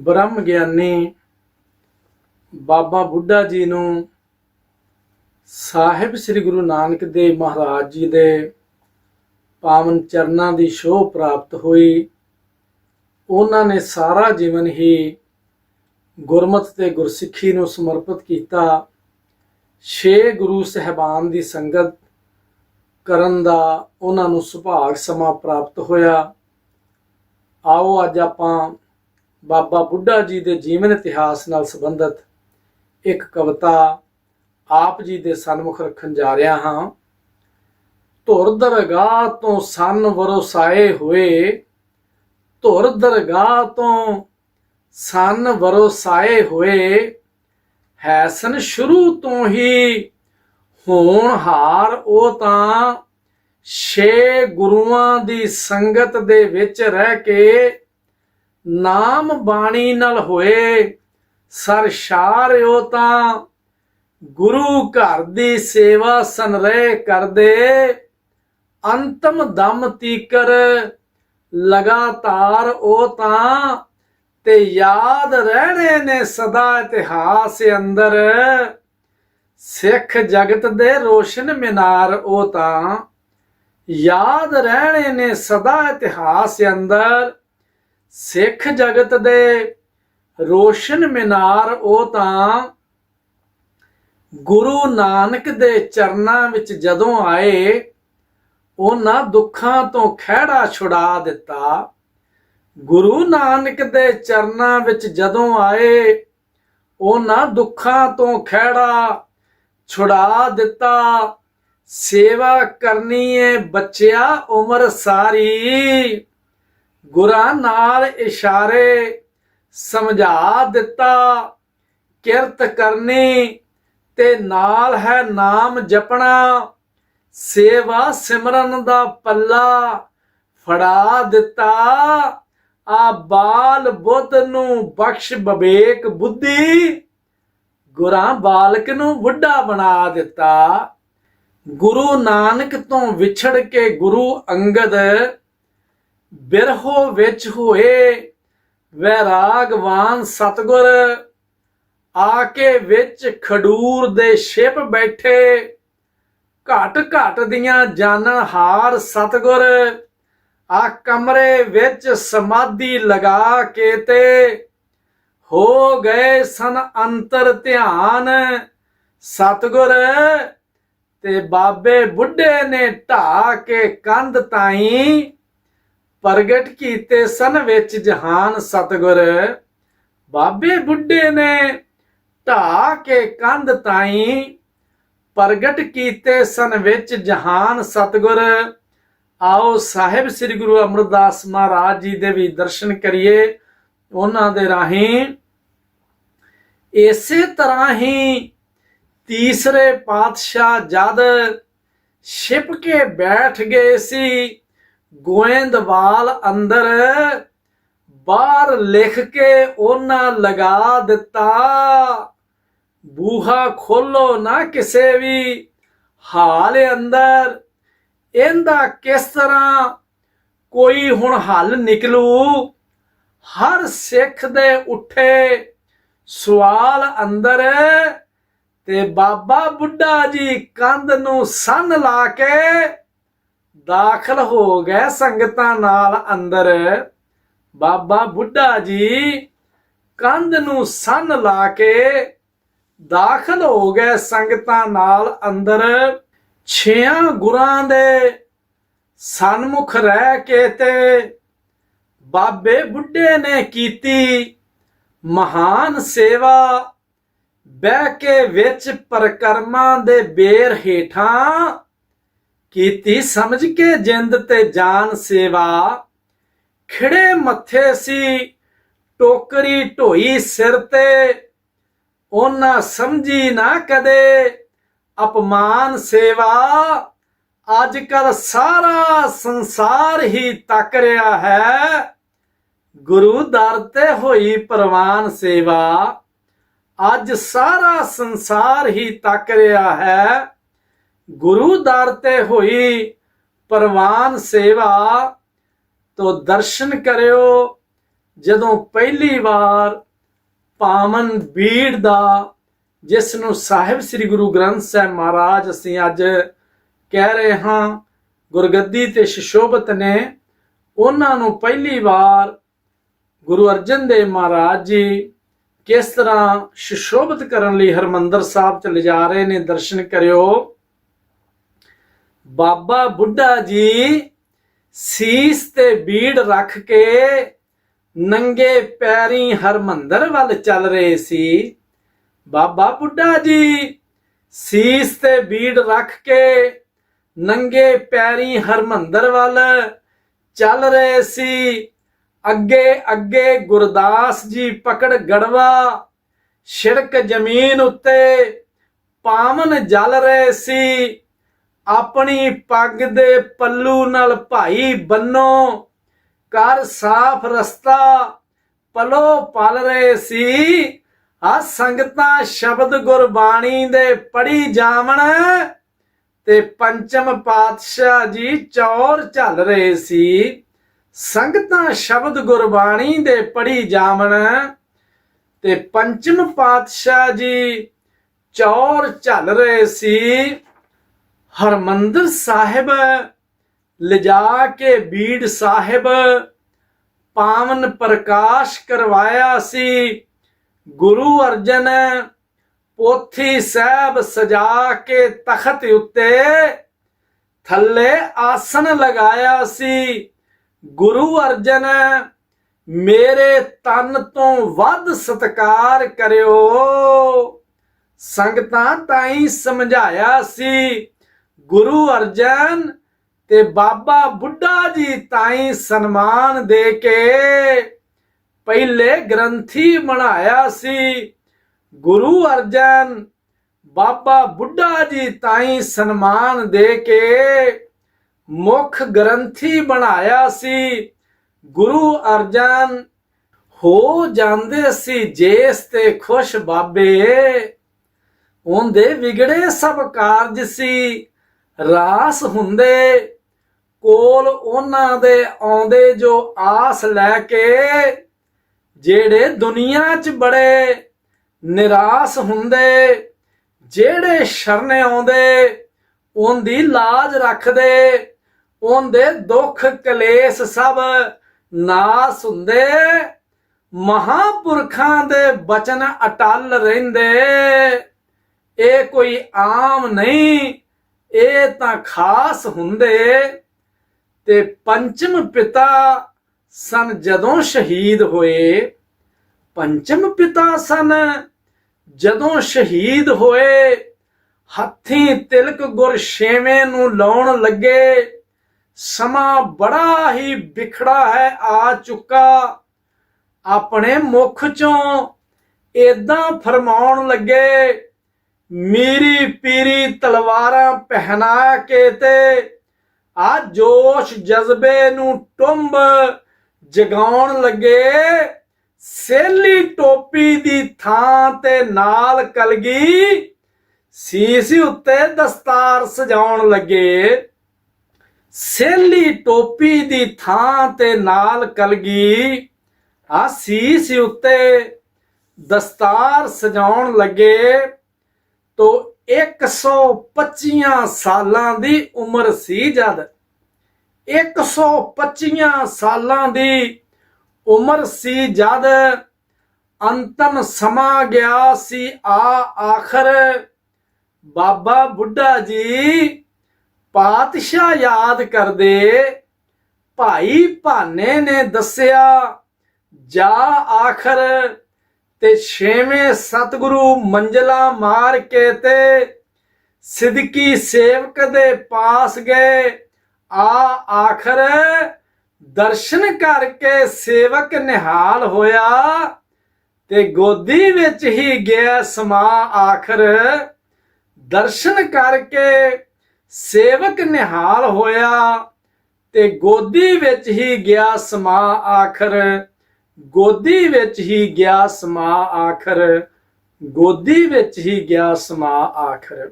ਬ੍ਰਹਮ ਗਿਆਨੀ ਬਾਬਾ ਬੁੱਢਾ ਜੀ ਨੂੰ ਸਾਹਿਬ ਸ੍ਰੀ ਗੁਰੂ ਨਾਨਕ ਦੇਵ ਮਹਾਰਾਜ ਜੀ ਦੇ ਪਾਵਨ ਚਰਨਾਂ ਦੀ ਸ਼ੋਭ ਪ੍ਰਾਪਤ ਹੋਈ। ਉਹਨਾਂ ਨੇ ਸਾਰਾ ਜੀਵਨ ਹੀ ਗੁਰਮਤਿ ਤੇ ਗੁਰਸਿੱਖੀ ਨੂੰ ਸਮਰਪਿਤ ਕੀਤਾ। ਛੇ ਗੁਰੂ ਸਹਿਬਾਨ ਦੀ ਸੰਗਤ ਕਰਨ ਦਾ ਉਹਨਾਂ ਨੂੰ ਸੁਭਾਗ ਸਮਾਂ ਪ੍ਰਾਪਤ ਹੋਇਆ। ਆਓ ਅੱਜ ਆਪਾਂ ਬਾਬਾ ਬੁੱਢਾ ਜੀ ਦੇ ਜੀਵਨ ਇਤਿਹਾਸ ਨਾਲ ਸੰਬੰਧਿਤ ਇੱਕ ਕਵਿਤਾ ਆਪ ਜੀ ਦੇ ਸਨਮੁਖ ਰੱਖਣ ਜਾ ਰਿਹਾ ਹਾਂ। ਧੁਰ ਦਰਗਾਹ ਤੋਂ ਸੰਨ ਵਰਸਾਏ ਹੋਏ, ਧੁਰ ਦਰਗਾਹ ਤੋਂ ਸੰਨ ਵਰਸਾਏ ਹੋਏ, ਹੈਸਨ ਸ਼ੁਰੂ ਤੋਂ ਹੀ ਹੋਣਹਾਰ ਉਹ ਤਾਂ ਛੇ ਗੁਰੂਆਂ ਦੀ ਸੰਗਤ ਦੇ ਵਿੱਚ ਰਹਿ ਕੇ ਨਾਮ ਬਾਣੀ ਨਾਲ ਹੋਏ ਸਰਸ਼ਾਰ ਤਾਂ ਗੁਰੂ ਘਰ ਦੀ ਸੇਵਾ ਸੰਰਹਿ ਕਰਦੇ, ਅੰਤਮ ਦਮ ਤੀਕਰ ਲਗਾਤਾਰ ਉਹ ਤਾਂ ਤੇ ਯਾਦ ਰਹਿਣੇ ਨੇ ਸਦਾ ਇਤਿਹਾਸ ਅੰਦਰ। ਸਿੱਖ ਜਗਤ ਦੇ ਰੋਸ਼ਨ ਮਿਨਾਰ ਉਹ ਤਾਂ, ਯਾਦ ਰਹਿਣੇ ਨੇ ਸਦਾ ਇਤਿਹਾਸ ਅੰਦਰ। ਸਿੱਖ ਜਗਤ ਦੇ ਰੋਸ਼ਨ ਮਿਨਾਰ, ਉਹ ਤਾਂ ਗੁਰੂ ਨਾਨਕ ਦੇ ਚਰਨਾਂ ਵਿੱਚ ਜਦੋਂ ਆਏ, ਉਹਨਾਂ ਦੁੱਖਾਂ ਤੋਂ ਖਿਹੜਾ ਛੁਡਾ ਦਿੱਤਾ। ਗੁਰੂ ਨਾਨਕ ਦੇ ਚਰਨਾਂ ਵਿੱਚ ਜਦੋਂ ਆਏ, ਉਹਨਾਂ ਦੁੱਖਾਂ ਤੋਂ ਖਿਹੜਾ ਛੁਡਾ ਦਿੱਤਾ। ਸੇਵਾ ਕਰਨੀ ਏ ਬੱਚਿਆ ਉਮਰ ਸਾਰੀ। ਗੁਰਾਂ ਨਾਲ ਇਸ਼ਾਰੇ ਸਮਝਾ ਦਿੱਤਾ, ਕਿਰਤ ਕਰਨੀ ਤੇ ਨਾਲ ਹੈ ਨਾਮ ਜਪਣਾ, ਸੇਵਾ ਸਿਮਰਨ ਦਾ ਪੱਲਾ ਫੜਾ ਦਿੱਤਾ। ਆ ਬਾਲ ਬੁੱਧ ਨੂੰ ਬਖਸ਼ ਬਵੇਕ ਬੁੱਧੀ, ਗੁਰਾਂ ਬਾਲਕ ਨੂੰ ਬੁੱਢਾ ਬਣਾ ਦਿੱਤਾ। ਗੁਰੂ ਨਾਨਕ ਤੋਂ ਵਿਛੜ ਕੇ ਗੁਰੂ ਅੰਗਦ ਬਿਰਹੋ ਵਿੱਚ ਹੋਏ ਵੈਰਾਗਵਾਨ ਸਤਗੁਰ ਆ ਕੇ ਵਿੱਚ ਖਡੂਰ ਦੇ ਛਿਪ ਬੈਠੇ। ਘਟ ਘਟ ਦੀਆਂ ਜਾਣਨ ਹਾਰ ਸਤਗੁਰ, ਆ ਕਮਰੇ ਵਿੱਚ ਸਮਾਧੀ ਲਗਾ ਕੇ ਤੇ ਹੋ ਗਏ ਸਨ ਅੰਤਰ ਧਿਆਨ। ਸਤਗੁਰ, ਤੇ ਬਾਬੇ ਬੁੱਢੇ ਨੇ ਢਾ ਕੇ ਕੰਧ ਤਾਈ ਪ੍ਰਗਟ ਕੀਤੇ ਸਨ ਵਿੱਚ ਜਹਾਨ ਸਤਗੁਰ। ਬਾਬੇ ਬੁੱਢੇ ਨੇ ਢਾ ਕੇ ਕੰਧ ਤਾਈ ਪ੍ਰਗਟ ਕੀਤੇ ਸਨ ਵਿੱਚ ਜਹਾਨ ਸਤਗੁਰ। ਆਓ ਸਾਹਿਬ ਸ੍ਰੀ ਗੁਰੂ ਅਮਰਦਾਸ ਮਹਾਰਾਜ ਜੀ ਦੇ ਵੀ ਦਰਸ਼ਨ ਕਰੀਏ ਉਹਨਾਂ ਦੇ ਰਾਹੀਂ। ਇਸੇ ਤਰ੍ਹਾਂ ਹੀ ਤੀਸਰੇ ਪਾਤਸ਼ਾਹ ਜਦ ਛਿਪ ਕੇ ਬੈਠ ਗਏ ਸੀ ਗੋਇੰਦਵਾਲ ਅੰਦਰ ਬਾਹਰ ਲਿਖ ਕੇ ਉਹਨਾਂ ਲਗਾ ਦਿੱਤਾ। ਬੂਹਾ ਖੋਲੋ ਨਾ ਕਿਸੇ ਵੀ ਹਾਲ ਅੰਦਰ। ਇਹਦਾ ਕਿਸ ਤਰ੍ਹਾਂ ਕੋਈ ਹੁਣ ਹੱਲ ਨਿਕਲੂ? ਹਰ ਸਿੱਖ ਦੇ ਉੱਠੇ ਸਵਾਲ ਅੰਦਰ ਤੇ ਬਾਬਾ ਬੁੱਢਾ ਜੀ ਕੰਧ ਨੂੰ ਸੰਨ ਲਾ ਕੇ ਦਾਖਲ ਹੋ ਗਏ ਸੰਗਤਾਂ ਨਾਲ ਅੰਦਰ। ਬਾਬਾ ਬੁੱਢਾ ਜੀ ਕੰਧ ਨੂੰ ਸੰਨ ਲਾ ਕੇ ਦਾਖਲ ਹੋ ਗਏ ਸੰਗਤਾਂ ਨਾਲ ਅੰਦਰ। ਛਿਆਂ ਗੁਰਾਂ ਦੇ ਸਨਮੁਖ ਰਹਿ ਕੇ ਤੇ ਬਾਬੇ ਬੁੱਢੇ ਨੇ ਕੀਤੀ ਮਹਾਨ ਸੇਵਾ। ਬਹਿ ਕੇ ਵਿੱਚ ਪਰਕਰਮਾਂ ਦੇ ਬੇਰ ਹੇਠਾਂ ਕੀਤੀ ਸਮਝ ਕੇ ਜਿੰਦ ਤੇ ਜਾਨ ਸੇਵਾ। ਖਿੜੇ ਮੱਥੇ ਸੀ, ਟੋਕਰੀ ਢੋਈ ਸਿਰ ਤੇ। ਉਹਨਾਂ ਸਮਝੀ ਨਾ ਕਦੇ ਅਪਮਾਨ ਸੇਵਾ। ਅੱਜ ਕੱਲ ਸਾਰਾ ਸੰਸਾਰ ਹੀ ਤੱਕ ਰਿਹਾ ਹੈ। ਗੁਰੂ ਦਰ ਤੇ ਹੋਈ ਪ੍ਰਵਾਨ ਸੇਵਾ। ਅੱਜ ਸਾਰਾ ਸੰਸਾਰ ਹੀ ਤੱਕ ਰਿਹਾ ਹੈ। ਗੁਰੂ ਦਰ ਤੇ ਹੋਈ ਪਰਵਾਨ ਸੇਵਾ, ਤੋਂ ਦਰਸ਼ਨ ਕਰਿਓ। ਜਦੋਂ ਪਹਿਲੀ ਵਾਰ ਪਾਵਨ ਬੀੜ ਦਾ ਜਿਸ ਨੂੰ ਸਾਹਿਬ ਸ੍ਰੀ ਗੁਰੂ ਗ੍ਰੰਥ ਸਾਹਿਬ ਮਹਾਰਾਜ ਅਸੀਂ ਅੱਜ ਕਹਿ ਰਹੇ ਹਾਂ, ਗੁਰਗੱਦੀ ਤੇ ਸ਼ਿਸ਼ੋਭਤ ਨੇ, ਉਹਨਾਂ ਨੂੰ ਪਹਿਲੀ ਵਾਰ ਗੁਰੂ ਅਰਜਨ ਦੇਵ ਮਹਾਰਾਜ ਜੀ ਕਿਸ ਤਰ੍ਹਾਂ ਸ਼ਿਸ਼ੋਭਤ ਕਰਨ ਲਈ ਹਰਮੰਦਰ ਸਾਹਿਬ ਚ ਲਿਜਾ ਰਹੇ ਨੇ, ਦਰਸ਼ਨ ਕਰਿਓ। ਬਾਬਾ ਬੁੱਢਾ ਜੀ ਸੀਸ ਤੇ ਬੀੜ ਰੱਖ ਕੇ ਨੰਗੇ ਪੈਰੀ ਹਰਮੰਦਰ ਵੱਲ ਚੱਲ ਰਹੇ ਸੀ। ਬਾਬਾ ਬੁੱਢਾ ਜੀ ਸੀਸ ਤੇ ਬੀੜ ਰੱਖ ਕੇ ਨੰਗੇ ਪੈਰੀ ਹਰਮੰਦਰ ਵੱਲ ਚੱਲ ਰਹੇ ਸੀ। ਅੱਗੇ ਅੱਗੇ ਗੁਰਦਾਸ ਜੀ ਪਕੜ ਗੜਵਾ, ਛਿੜਕ ਜ਼ਮੀਨ ਉੱਤੇ ਪਾਵਨ ਜਲ ਰਹੇ ਸੀ। ਆਪਣੀ ਪੱਗ ਦੇ ਪੱਲੂ ਨਾਲ ਭਾਈ ਬੰਨੋ। ਕਰ ਸਾਫ਼ ਰਸਤਾ, ਪਲੋ ਪਲ ਰਹੇ ਸੀ। ਆ ਸੰਗਤਾਂ ਸ਼ਬਦ ਗੁਰਬਾਣੀ ਦੇ ਪੜੀ ਜਾਵਣ ਤੇ ਪੰਚਮ ਪਾਤਸ਼ਾਹ ਜੀ ਚੌਰ ਝੱਲ ਰਹੇ ਸੀ। ਸੰਗਤਾਂ ਸ਼ਬਦ ਗੁਰਬਾਣੀ ਦੇ ਪੜੀ ਜਾਵਣ ਤੇ ਪੰਚਮ ਪਾਤਸ਼ਾਹ ਜੀ ਚੌਰ ਝੱਲ ਰਹੇ ਸੀ। ਹਰਮੰਦਰ ਸਾਹਿਬ ਲਿਜਾ ਕੇ ਬੀੜ ਸਾਹਿਬ ਪਾਵਨ ਪ੍ਰਕਾਸ਼ ਕਰਵਾਇਆ ਸੀ। ਗੁਰੂ ਅਰਜਨ ਪੋਥੀ ਸਾਹਿਬ ਸਜਾ ਕੇ ਤਖਤ ਉੱਤੇ ਥੱਲੇ ਆਸਨ ਲਗਾਇਆ ਸੀ। ਗੁਰੂ ਅਰਜਨ, ਮੇਰੇ ਤਨ ਤੋਂ ਵੱਧ ਸਤਕਾਰ ਕਰਿਓ। ਸੰਗਤਾਂ ਤਾਈ ਸਮਝਾਇਆ ਸੀ। ਗੁਰੂ ਅਰਜਨ ਤੇ ਬਾਬਾ ਬੁੱਢਾ ਜੀ ਤਾਈ ਸਨਮਾਨ ਦੇ ਕੇ ਪਹਿਲੇ ਗ੍ਰੰਥੀ ਬਣਾਇਆ ਸੀ। ਗੁਰੂ ਅਰਜਨ, ਬਾਬਾ ਬੁੱਢਾ ਜੀ ਤਾਈ ਸਨਮਾਨ ਦੇ ਕੇ ਮੁੱਖ ਗ੍ਰੰਥੀ ਬਣਾਇਆ ਸੀ। ਗੁਰੂ ਅਰਜਨ, ਹੋ ਜਾਂਦੇ ਸੀ ਜੇਸ ਤੇ ਖੁਸ਼ ਬਾਬੇ। ਉਹਦੇ ਵਿਗੜੇ ਸਭ ਕਾਰਜ ਸੀ। ਰਾਸ ਹੁੰਦੇ, ਕੋਲ ਉਹਨਾਂ ਦੇ ਆਉਂਦੇ ਜੋ ਆਸ ਲੈ ਕੇ, ਜਿਹੜੇ ਦੁਨੀਆ 'ਚ ਬੜੇ ਨਿਰਾਸ਼ ਹੁੰਦੇ, ਜਿਹੜੇ ਸ਼ਰਨੇ ਆਉਂਦੇ, ਉਹਦੀ ਲਾਜ ਰੱਖਦੇ, ਉਹਦੇ ਦੁੱਖ ਕਲੇਸ਼ ਸਭ ਨਾਸ ਹੁੰਦੇ। ਮਹਾਪੁਰਖਾਂ ਦੇ ਬਚਨ ਅਟਲ ਰਹਿੰਦੇ, ਇਹ ਕੋਈ ਆਮ ਨਹੀਂ ਇਹ ਤਾਂ ਖਾਸ ਹੁੰਦੇ ਤੇ ਪੰਚਮ ਪਿਤਾ ਸਨ ਜਦੋਂ ਸ਼ਹੀਦ ਹੋਏ। ਪੰਚਮ ਪਿਤਾ ਸਨ ਜਦੋਂ ਸ਼ਹੀਦ ਹੋਏ। ਹੱਥੀਂ ਤਿਲਕ ਗੁਰ ਛੇਵੇਂ ਨੂੰ ਲਾਉਣ ਲੱਗੇ। ਸਮਾਂ ਬੜਾ ਹੀ ਵਿਖੜਾ ਹੈ, ਆ ਚੁੱਕਾ। ਆਪਣੇ ਮੁਖ ਚੋਂ ਏਦਾਂ ਫਰਮਾਉਣ ਲੱਗੇ ਮੀਰੀ ਪੀਰੀ ਤਲਵਾਰਾਂ ਪਹਿਨਾ ਕੇ ਤੇ ਆ ਜੋਸ਼ ਜਜ਼ਬੇ ਨੂੰ ਟੁੰਬ ਜਗਾਉਣ ਲੱਗੇ। ਸੇਲੀ ਟੋਪੀ ਦੀ ਥਾਂ ਤੇ ਨਾਲ ਕਲਗੀ। ਸੀਸ ਉੱਤੇ ਦਸਤਾਰ ਸਜਾਉਣ ਲੱਗੇ। ਸੇਲੀ ਟੋਪੀ ਦੀ ਥਾਂ ਤੇ ਨਾਲ ਕਲਗੀ। ਆ ਸੀਸ ਉੱਤੇ ਦਸਤਾਰ ਸਜਾਉਣ ਲੱਗੇ। ਤੋ 125 ਸਾਲਾਂ ਦੀ ਉਮਰ ਸੀ ਜਦ। 125 ਸਾਲਾਂ ਦੀ ਉਮਰ ਸੀ ਜਦ ਅੰਤਮ ਸਮਾਂ ਗਿਆ ਸੀ ਆ ਆਖਰ। ਬਾਬਾ ਬੁੱਢਾ ਜੀ ਪਾਤਸ਼ਾਹ ਯਾਦ ਕਰਦੇ, ਭਾਈ ਭਾਨੇ ਨੇ ਦੱਸਿਆ, ਜਾ ਆਖਰ। ਤੇ ਛੇਵੇਂ ਸਤਿਗੁਰੂ ਮੰਜ਼ਲਾ ਮਾਰ ਕੇ ਤੇ ਸਿਦਕੀ ਸੇਵਕ ਦੇ ਪਾਸ ਗਏ। ਆ ਆਖਰ ਦਰਸ਼ਨ ਕਰਕੇ ਸੇਵਕ ਨਿਹਾਲ ਹੋਇਆ ਤੇ ਗੋਦੀ ਵਿੱਚ ਹੀ ਗਿਆ ਸਮਾ ਆਖਰ। ਦਰਸ਼ਨ ਕਰਕੇ ਸੇਵਕ ਨਿਹਾਲ ਹੋਇਆ ਤੇ ਗੋਦੀ ਵਿੱਚ ਹੀ ਗਿਆ ਸਮਾ ਆਖਰ। ਗੋਦੀ ਵਿੱਚ ਹੀ ਗਿਆ ਸਮਾ ਆਖਰ ਗੋਦੀ ਵਿੱਚ ਹੀ ਗਿਆ ਸਮਾ ਆਖਰ।